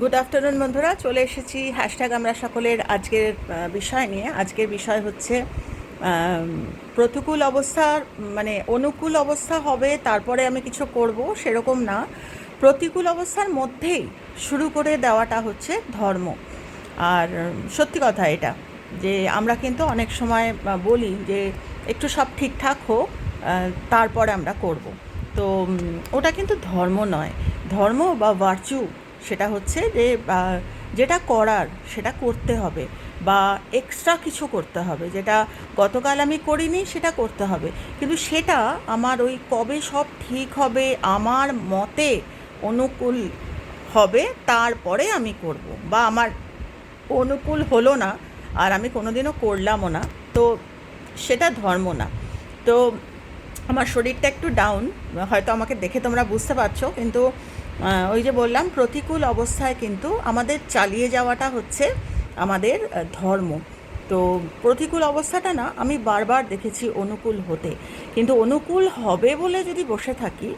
Good afternoon বন্ধুরা। চলে এসেছি হ্যাশট্যাগ আমরা সকলের আজকের বিষয় নিয়ে। আজকের বিষয় হচ্ছে প্রতিকূল অবস্থা মানে অনুকূল অবস্থা হবে, তারপরে আমি কিছু করব সেরকম না। প্রতিকূল অবস্থার মধ্যেই শুরু করে দেওয়াটা হচ্ছে ধর্ম। আর সত্যি কথা এটা, যে আমরা কিন্তু অনেক সময় বলি যে একটু সব ঠিকঠাক হোক তারপরে আমরা করব। তো ওটা কিন্তু ধর্ম নয়। ধর্ম বা ভার্চু সেটা হচ্ছে যে যেটা করার সেটা করতে হবে বা এক্সট্রা কিছু করতে হবে। যেটা গতকাল আমি করিনি সেটা করতে হবে। কিন্তু সেটা আমার ওই কবে সব ঠিক হবে, আমার মতে অনুকূল হবে, তারপরে আমি করব। বা আমার অনুকূল হলো না, আর আমি কোনোদিনও করলামও না। তো সেটা ধর্ম না। তো আমার শরীরটা একটু ডাউন হয়তো আমাকে দেখে তোমরা বুঝতে পারছ, কিন্তু ওই যে বললাম, প্রতিকূল অবস্থায় কিন্তু আমাদের চালিয়ে যাওয়াটা হচ্ছে আমাদের ধর্ম। তো প্রতিকূল অবস্থাটা না, আমি বারবার দেখেছি অনুকূল হতে। কিন্তু অনুকূল হবে বলে যদি বসে থাকি,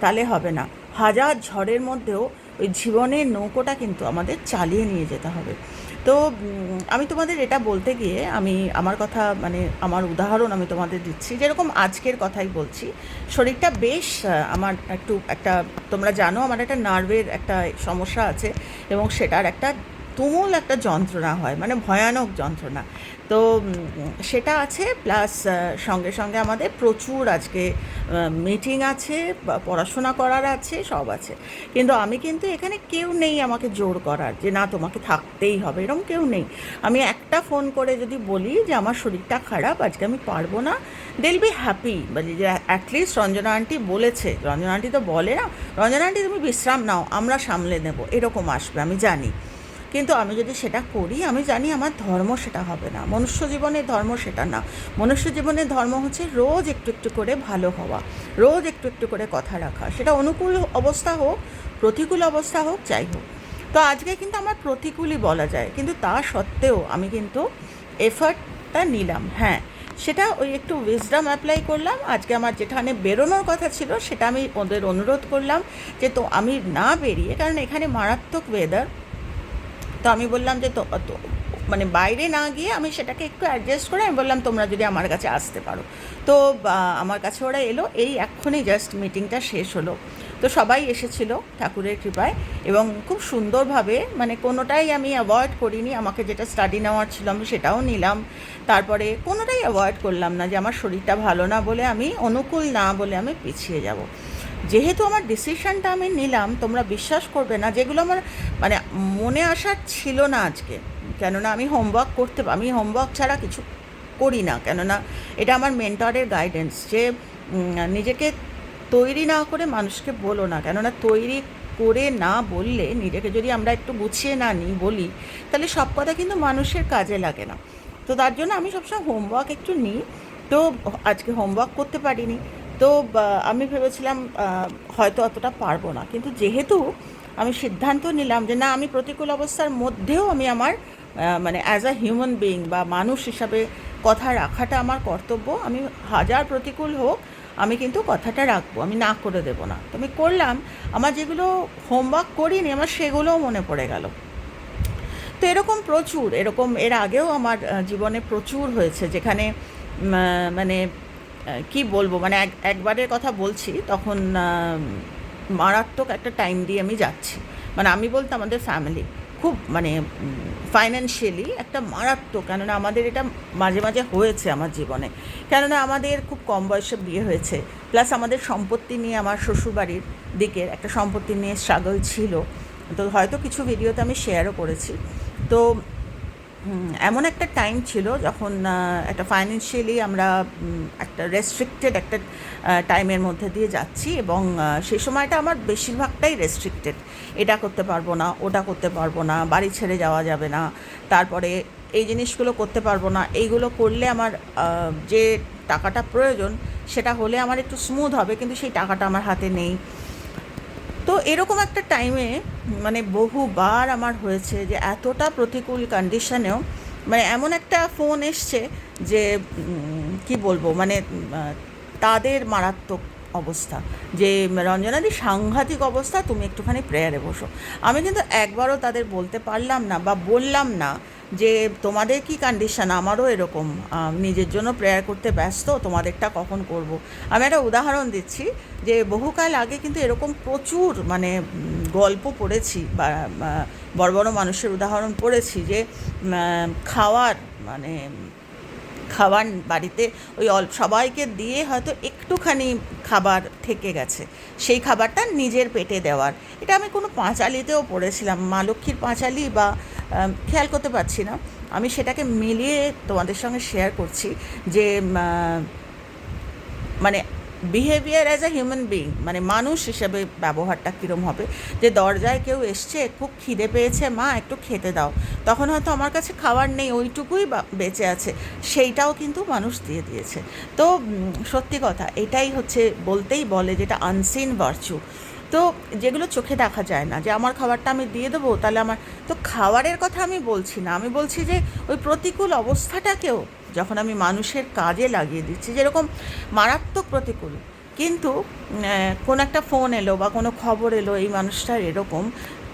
তাহলে হবে না। হাজার ঝড়ের মধ্যেও ওই জীবনের নৌকোটা কিন্তু আমাদের চালিয়ে নিয়ে যেতে হবে। তো আমি তোমাদের এটা বলতে গিয়ে আমি আমার কথা মানে আমার উদাহরণ আমি তোমাদের দিচ্ছি। যেরকম আজকের কথাই বলছি, শরীরটা বেশ আমার একটু একটা, তোমরা জানো আমার একটা নার্ভের একটা সমস্যা আছে এবং সেটার একটা তুমুল একটা যন্ত্রণা হয় মানে ভয়ানক যন্ত্রণা। তো সেটা আছে, প্লাস সঙ্গে সঙ্গে আমাদের প্রচুর আজকে মিটিং আছে পড়াশোনা করার আছে, সব আছে। কিন্তু আমি কিন্তু এখানে কেউ নেই আমাকে জোর করার, যে না, তোমাকে থাকতেই হবে, এরকম কেউ নেই। আমি একটা ফোন করে যদি বলি যে, আমার শরীরটা খারাপ, আজকে আমি পারব না দেল বি হ্যাপি বলি যে অ্যাটলিস্ট রঞ্জনা আন্টি বলেছে, রঞ্জনা আন্টি তো বলে না, রঞ্জনা আন্টি তুমি বিশ্রাম নাও, আমরা সামলে নেব, এরকম আসবে, আমি জানি। কিন্তু আমি যদি সেটা করি, আমি জানি আমার ধর্ম সেটা হবে না। মনুষ্য জীবনের ধর্ম সেটা না। মনুষ্য জীবনের ধর্ম হচ্ছে রোজ একটু একটু করে ভালো হওয়া, রোজ একটু একটু করে কথা রাখা। সেটা অনুকূল অবস্থা হোক, প্রতিকূল অবস্থা হোক, যাই হোক। তো আজকে কিন্তু আমার প্রতিকূলই বলা যায়। কিন্তু তা সত্ত্বেও আমি কিন্তু এফার্টটা নিলাম। হ্যাঁ সেটা ওই একটু উইজডাম অ্যাপ্লাই করলাম। আজকে আমার যেখানে বেরোনোর কথা ছিল, সেটা আমি ওদের অনুরোধ করলাম যে, তো আমি না বেরিয়ে কারণ এখানে মারাত্মক ওয়েদার তো আমি বললাম যে তো মানে বাইরে না গিয়ে আমি সেটাকে একটু অ্যাডজাস্ট করে আমি বললাম, তোমরা যদি আমার কাছে আসতে পারো। তো আমার কাছে ওরা এলো, এই এক্ষুনি জাস্ট মিটিংটা শেষ হলো। তো সবাই এসেছিল ঠাকুরের কৃপায় এবং খুব সুন্দরভাবে মানে কোনোটাই আমি অ্যাভয়েড করিনি। আমাকে যেটা স্টাডি নেওয়ার ছিল আমি সেটাও নিলাম। তারপরে কোনোটাই অ্যাভয়েড করলাম না যে আমার শরীরটা ভালো না বলে আমি অনুকূল না বলে আমি পিছিয়ে যাব। যেহেতু আমার ডিসিশনটা আমি নিলাম, তোমরা বিশ্বাস করবে না, যেগুলো আমার মানে মনে আসার ছিল না আজকে। কেননা আমি হোমওয়ার্ক করতে, আমি হোমওয়ার্ক ছাড়া কিছু করি না। কেননা এটা আমার মেন্টরের গাইডেন্স যে নিজেকে তৈরি না করে মানুষকে বলো না। কেননা তৈরি করে না বললে, নিজেকে যদি আমরা একটু গুছিয়ে না নিই বলি, তাহলে সব কথা কিন্তু মানুষের কাজে লাগে না। তো তার জন্য আমি সবসময় হোমওয়ার্ক একটু নিই। তো আজকে হোমওয়ার্ক করতে পারিনি। তো আমি ভেবেছিলাম হয়তো অতটা পারব না। কিন্তু যেহেতু আমি সিদ্ধান্ত নিলাম যে, না, আমি প্রতিকূল অবস্থার মধ্যেও আমি আমার মানে অ্যাজ আ হিউম্যান বিইং বা মানুষ হিসাবে কথা রাখাটা আমার কর্তব্য, আমি হাজার প্রতিকূল হোক, আমি কিন্তু কথাটা রাখব, আমি না করে দেবো না। তো আমি করলাম, আমার যেগুলো হোমওয়ার্ক করিনি, আমার সেগুলোও মনে পড়ে গেল। তো এরকম প্রচুর, এরকম এর আগেও আমার জীবনে প্রচুর হয়েছে, যেখানে মানে কি বলব? মানে এক, একবারের কথা বলছি, তখন মারাত্মক একটা টাইম দিয়ে আমি যাচ্ছি। মানে আমি বলতে আমাদের ফ্যামিলি খুব মানে ফাইন্যান্সিয়ালি একটা মারাত্মক, কেননা আমাদের এটা মাঝে মাঝে হয়েছে আমার জীবনে। কেননা আমাদের খুব কম বয়সে বিয়ে হয়েছে প্লাস আমাদের সম্পত্তি নিয়ে আমার শ্বশুরবাড়ির দিকের একটা সম্পত্তি নিয়ে স্ট্রাগল ছিল। তো হয়তো কিছু ভিডিওতে আমি শেয়ারও করেছি। তো এমন একটা টাইম ছিল যখন একটা ফাইন্যান্সিয়ালি আমরা একটা রেস্ট্রিক্টেড একটা টাইমের মধ্যে দিয়ে যাচ্ছি এবং সে সময়টা আমার বেশিরভাগটাই রেস্ট্রিক্টেড এটা করতে পারব না, ওটা করতে পারব না, বাড়ি ছেড়ে যাওয়া যাবে না, তারপরে এই জিনিসগুলো করতে পারব না, এইগুলো করলে আমার যে টাকাটা প্রয়োজন সেটা হলে আমার একটু স্মুথ হবে, কিন্তু সেই টাকাটা আমার হাতে নেই। তো এরকম একটা টাইমে মানে বহুবার আমার হয়েছে যে এতটা প্রতিকূল কন্ডিশনেও মানে এমন একটা ফোন এসছে যে কি বলব? মানে তাদের মারাত্মক অবস্থা। যে রঞ্জনাদি সাংঘাতিক অবস্থা, তুমি একটুখানি প্রেয়ারে বসো। আমি কিন্তু একবারও তাদের বলতে পারলাম না বা বললাম না যে তোমাদের কি কন্ডিশন আমারও এরকম। নিজের জন্য প্রেয়ার করতে ব্যস্ত, তোমাদেরটা কখন করব। আমি একটা উদাহরণ দিচ্ছি যে বহুকাল আগে কিন্তু এরকম প্রচুর মানে গল্প পড়েছি বা বড় বড় মানুষের উদাহরণ পড়েছি যে খাওয়ার মানে খাবার বাড়িতে ওই অল্প সবাইকে দিয়ে হয়তো একটুখানি খাবার থেকে গেছে। সেই খাবারটা নিজের পেটে দেওয়ার। এটা আমি কোনো পাঁচালিতেও পড়েছিলাম। মা লক্ষ্মীর পাঁচালি বা খেয়াল করতে পারছি না। আমি সেটাকে মিলিয়ে তোমাদের সঙ্গে শেয়ার করছি যে মানে behaviour as a human being মানে মানুষ হিসেবে ব্যবহারটা কীরম হবে? যে দরজায় কেউ এসছে খুব খিদে পেয়েছে, মা, একটু খেতে দাও। তখন হয়তো আমার কাছে খাবার নেই, ওইটুকুই বেঁচে আছে। সেইটাও কিন্তু মানুষ দিয়ে দিয়েছে। তো সত্যি কথা, এটাই হচ্ছে বলতেই বলে যেটা আনসিন ভার্চু তো যেগুলো চোখে দেখা যায় না, যে আমার খাবারটা আমি দিয়ে দেবো, তাহলে আমার, তো খাবারের কথা আমি বলছি না। আমি বলছি যে ওই প্রতিকূল অবস্থাটাকেও যখন আমি মানুষের কাজে লাগিয়ে দিচ্ছি, যেরকম মারাত্মক প্রতিকূল। কিন্তু কোনো একটা ফোন এলো বা কোনো খবর এলো, এই মানুষটার এরকম,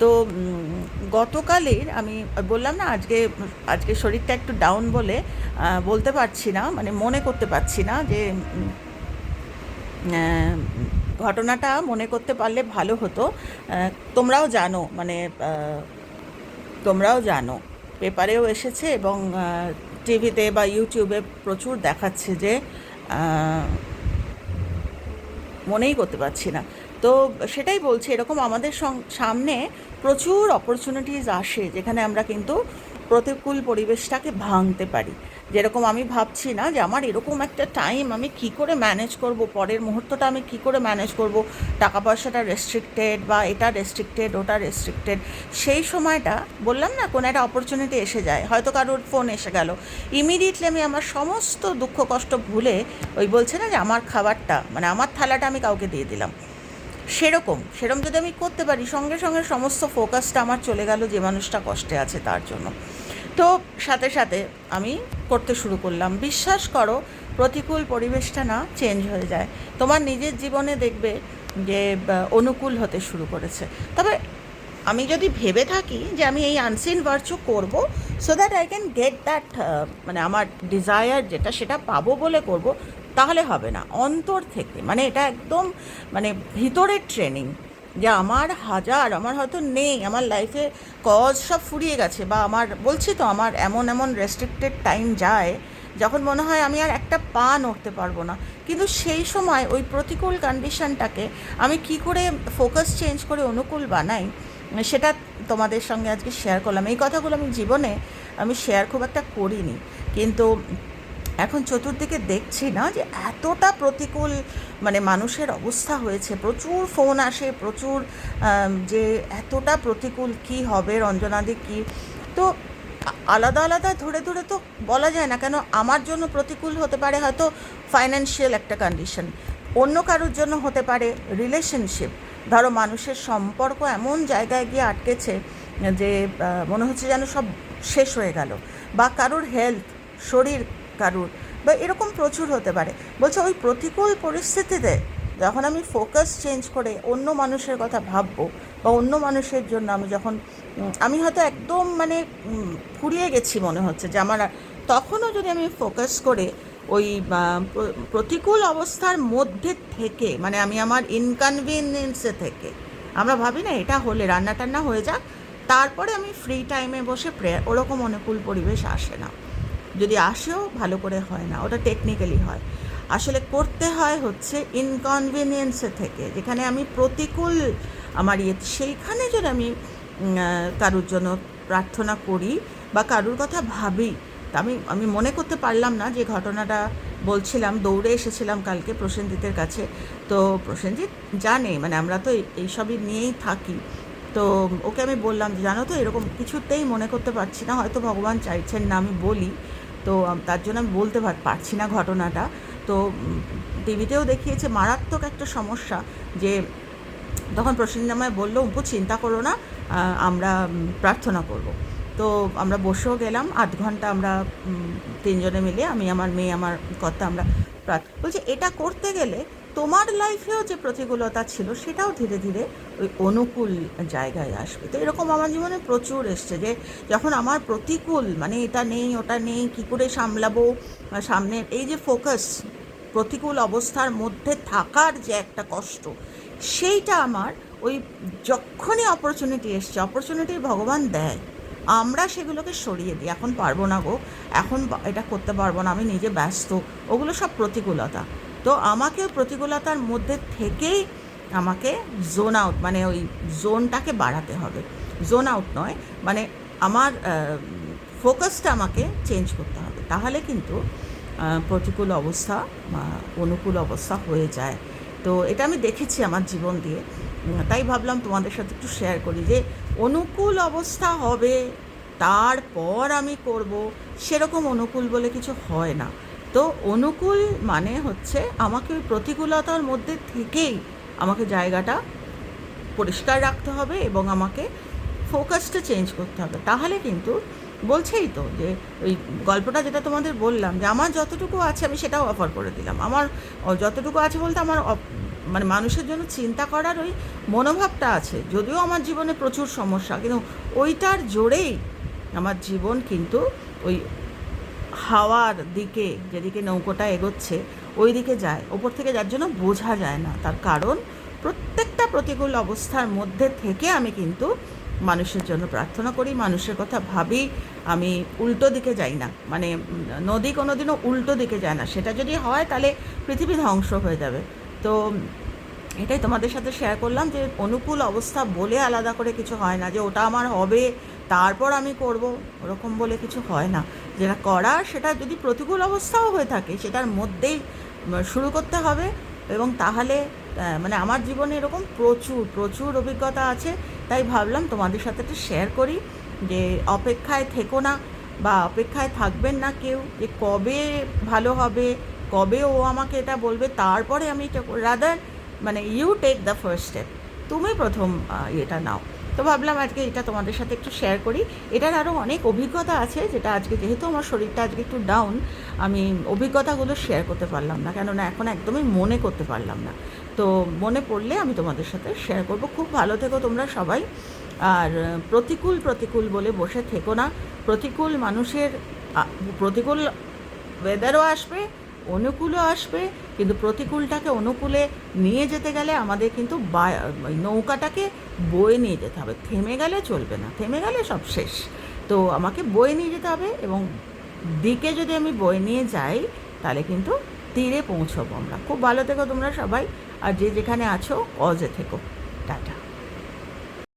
তো গতকালের আমি বললাম না, আজকে আজকে শরীরটা একটু ডাউন বলে বলতে পারছি না মানে মনে করতে পারছি না যে ঘটনাটা মনে করতে পারলে ভালো হতো। তোমরাও জানো মানে তোমরাও জানো, পেপারেও এসেছে এবং টিভিতে বা ইউটিউবে প্রচুর দেখাচ্ছে যে মনেই করতে পারছি না। তো সেটাই বলছি, এরকম আমাদের সামনে প্রচুর অপরচুনিটিস আসে যেখানে আমরা কিন্তু প্রতিকূল পরিবেশটাকে ভাঙতে পারি। যেরকম আমি ভাবছি না যে আমার এরকম একটা টাইম আমি কি করে ম্যানেজ করব, পরের মুহূর্তটা আমি কি করে ম্যানেজ করব, টাকা পয়সাটা রেস্ট্রিক্টেড বা এটা রেস্ট্রিক্টেড ওটা রেস্ট্রিক্টেড সেই সময়টা বললাম না কোনো একটা অপরচুনিটি এসে যায়, হয়তো কারোর ফোন এসে গেল। ইমিডিয়েটলি আমি আমার সমস্ত দুঃখ, কষ্ট ভুলে ওই বলছে না যে আমার খাবারটা মানে আমার থালাটা আমি কাউকে দিয়ে দিলাম। সেরকম সেরকম যদি আমি করতে পারি, সঙ্গে সঙ্গে সমস্ত ফোকাসটা আমার চলে গেল যে মানুষটা কষ্টে আছে তার জন্য। তো সাথে সাথে আমি করতে শুরু করলাম। বিশ্বাস করো, প্রতিকূল পরিবেশটা না চেঞ্জ হয়ে যায়। তোমার নিজের জীবনে দেখবে যে অনুকূল হতে শুরু করেছে। তবে আমি যদি ভেবে থাকি যে আমি এই আনসিন ভার্চু করব so that I can get that মানে আমার ডিজায়ার যেটা, সেটা পাবো বলে করব, তাহলে হবে না। অন্তর থেকে মানে এটা একদম মানে ভিতরের ট্রেনিং যে আমার হাজার, আমার হয়তো নেই, আমার লাইফে কজ সব ফুরিয়ে গেছে বা আমার, বলছি তো আমার এমন এমন রেস্ট্রিক্টেড টাইম যায় যখন মনে হয় আমি আর একটা পা নড়তে পারব না। কিন্তু সেই সময় ওই প্রতিকূল কন্ডিশনটাকে আমি কি করে ফোকাস চেঞ্জ করে অনুকূল বানাই, সেটা তোমাদের সঙ্গে আজকে শেয়ার করলাম। এই কথাগুলো আমি জীবনে, আমি শেয়ার খুব একটা করিনি। কিন্তু এখন চতুর্দিকে দেখছি না যে এতটা প্রতিকূল মানে মানুষের অবস্থা হয়েছে। প্রচুর ফোন আসে, প্রচুর যে এতটা প্রতিকূল কি হবে, রঞ্জনাদি কি? তো আলাদা আলাদা ধরে ধরে তো বলা যায় না, কেন আমার জন্য প্রতিকূল হতে পারে হয়তো ফাইন্যান্সিয়াল একটা কন্ডিশন অন্য কারোর জন্য হতে পারে রিলেশনশিপ ধরো মানুষের সম্পর্ক এমন জায়গায় গিয়ে আটকেছে যে মনে হচ্ছে যেন সব শেষ হয়ে গেল। বা কারোর হেলথ শরীর কারুর বা এরকম প্রচুর হতে পারে। বলছে, ওই প্রতিকূল পরিস্থিতিতে যখন আমি ফোকাস চেঞ্জ করে অন্য মানুষের কথা ভাববো বা অন্য মানুষের জন্য আমি যখন আমি হয়তো একদম মানে ফুরিয়ে গেছি মনে হচ্ছে যে আমার তখনও যদি আমি ফোকাস করে ওই প্রতিকূল অবস্থার মধ্যে থেকে মানে আমি আমার ইনকনভিনিয়েন্সে থেকে, আমরা ভাবি না এটা হলে রান্না টান্না হয়ে যাক, তারপরে আমি ফ্রি টাইমে বসে প্রেয়ার ওরকম অনুকূল পরিবেশ আসে না। যদি আসেও ভালো করে হয় না, ওটা টেকনিক্যালি হয়। আসলে করতে হয় হচ্ছে ইনকনভিনিয়েন্সে থেকে, যেখানে আমি প্রতিকূল আমার ইয়ে সেইখানে যদি আমি কারুর জন্য প্রার্থনা করি বা কারুর কথা ভাবি, তা আমি আমি মনে করতে পারলাম না যে ঘটনাটা বলছিলাম, দৌড়ে এসেছিলাম কালকে প্রসেনজিতের কাছে। তো প্রসেনজিৎ জানে মানে আমরা তো এই- এইসবই নিয়েই থাকি। তো ওকে আমি বললাম যে, জানো তো, এরকম কিছুতেই মনে করতে পারছি না, হয়তো ভগবান চাইছেন না, আমি বলি। তো তার জন্য আমি বলতে পারছি না ঘটনাটা। তো, টিভিতেও দেখিয়েছে মারাত্মক একটা সমস্যা যে, তখন প্রসেনজিৎ আমায় বলল উপু চিন্তা করো না আমরা প্রার্থনা করব। তো, আমরা বসেও গেলাম, আধ ঘণ্টা আমরা তিনজনে মিলে, আমি আমার মেয়ে, আমার কর্তা, আমরা প্রার্থ, বলছি, এটা করতে গেলে তোমার লাইফেও যে প্রতিকূলতা ছিল, সেটাও ধীরে ধীরে ওই অনুকূল জায়গায় আসবে। তো এরকম আমার জীবনে প্রচুর এসছে যে, যখন আমার প্রতিকূল মানে এটা নেই, ওটা নেই, কী করে সামলাবো? সামনের এই যে ফোকাস প্রতিকূল অবস্থার মধ্যে থাকার যে একটা কষ্ট, সেইটা আমার ওই যখনই অপরচুনিটি এসছে অপরচুনিটি ভগবান দেয়, আমরা সেগুলোকে সরিয়ে দিই। এখন পারব না গো, এখন এটা করতে পারব না, আমি নিজে ব্যস্ত, ওগুলো সব প্রতিকূলতা। তো আমাকে প্রতিকূলতার মধ্যে থেকেই আমাকে জোন আউট মানে ওই জোনটাকে বাড়াতে হবে। জোন আউট নয় মানে আমার ফোকাসটা আমাকে চেঞ্জ করতে হবে। তাহলে কিন্তু প্রতিকূল অবস্থা অনুকূল অবস্থা হয়ে যায়। তো এটা আমি দেখেছি আমার জীবন দিয়ে। তাই ভাবলাম তোমাদের সাথে একটু শেয়ার করি যে, অনুকূল অবস্থা হবে, তারপর আমি করব, সেরকম অনুকূল বলে কিছু হয় না। তো অনুকূল মানে হচ্ছে আমাকে ওই প্রতিকূলতার মধ্যে থেকেই আমাকে জায়গাটা পরিষ্কার রাখতে হবে এবং আমাকে ফোকাসটা চেঞ্জ করতে হবে। তাহলে কিন্তু বলছেই তো যে ওই গল্পটা যেটা তোমাদের বললাম যে আমার যতটুকু আছে আমি সেটাও অফার করে দিলাম। আমার যতটুকু আছে বলতে আমার মানে মানুষের জন্য চিন্তা করার ওই মনোভাবটা আছে। যদিও আমার জীবনে প্রচুর সমস্যা, কিন্তু ওইটার জোরেই আমার জীবন কিন্তু ওই হাওয়ার দিকে যেদিকে নৌকোটা এগোচ্ছে ওই দিকে যায়। ওপর থেকে যার জন্য বোঝা যায় না। তার কারণ, প্রত্যেকটা প্রতিকূল অবস্থার মধ্যে থেকে আমি কিন্তু মানুষের জন্য প্রার্থনা করি, মানুষের কথা ভাবি, আমি উল্টো দিকে যাই না। মানে নদী কোনো দিনও উল্টো দিকে যায় না। সেটা যদি হয়, তাহলে পৃথিবী ধ্বংস হয়ে যাবে। তো, এটাই তোমাদের সাথে শেয়ার করলাম যে, অনুকূল অবস্থা বলে আলাদা করে কিছু হয় না যে, ওটা আমার হবে, তারপর আমি করব, ওরকম বলে কিছু হয় না। যেটা করার সেটা যদি প্রতিকূল অবস্থাও হয়ে থাকে, সেটার মধ্যেই শুরু করতে হবে। এবং তাহলে মানে আমার জীবনে এরকম প্রচুর প্রচুর অভিজ্ঞতা আছে। তাই ভাবলাম তোমাদের সাথে একটু শেয়ার করি যে, অপেক্ষায় থেকো না বা অপেক্ষায় থাকবেন না কেউ যে, কবে ভালো হবে, কবে ও আমাকে এটা বলবে। তারপরে আমি এটা রাদার মানে you take the first step তুমি প্রথম এটা নাও। তো ভাবলাম আজকে এটা তোমাদের সাথে একটু শেয়ার করি। এটার আরও অনেক অভিজ্ঞতা আছে, যেটা আজকে যেহেতু আমার শরীরটা আজকে একটু ডাউন আমি অভিজ্ঞতাগুলো শেয়ার করতে পারলাম না, কেননা এখন একদমই মনে করতে পারলাম না। তো মনে পড়লে আমি তোমাদের সাথে শেয়ার করব। খুব ভালো থেকো তোমরা সবাই। আর প্রতিকূল প্রতিকূল বলে বসে থেকো না। প্রতিকূল মানুষের প্রতিকূল ওয়েদারও আসবে অনুকূলও আসবে, কিন্তু প্রতিকূলটাকে অনুকূলে নিয়ে যেতে গেলে আমাদের কিন্তু নৌকাটাকে বয়ে নিয়ে যেতে হবে। থেমে গেলে চলবে না, থেমে গেলে সব শেষ। তো আমাকে বয়ে নিয়ে যেতে হবে এবং দিকে যদি আমি বয়ে নিয়ে যাই, তাহলে কিন্তু তীরে পৌঁছবো আমরা। খুব ভালো থেকো তোমরা সবাই, আর যে যেখানে আছো অজে থেকো। টাটা।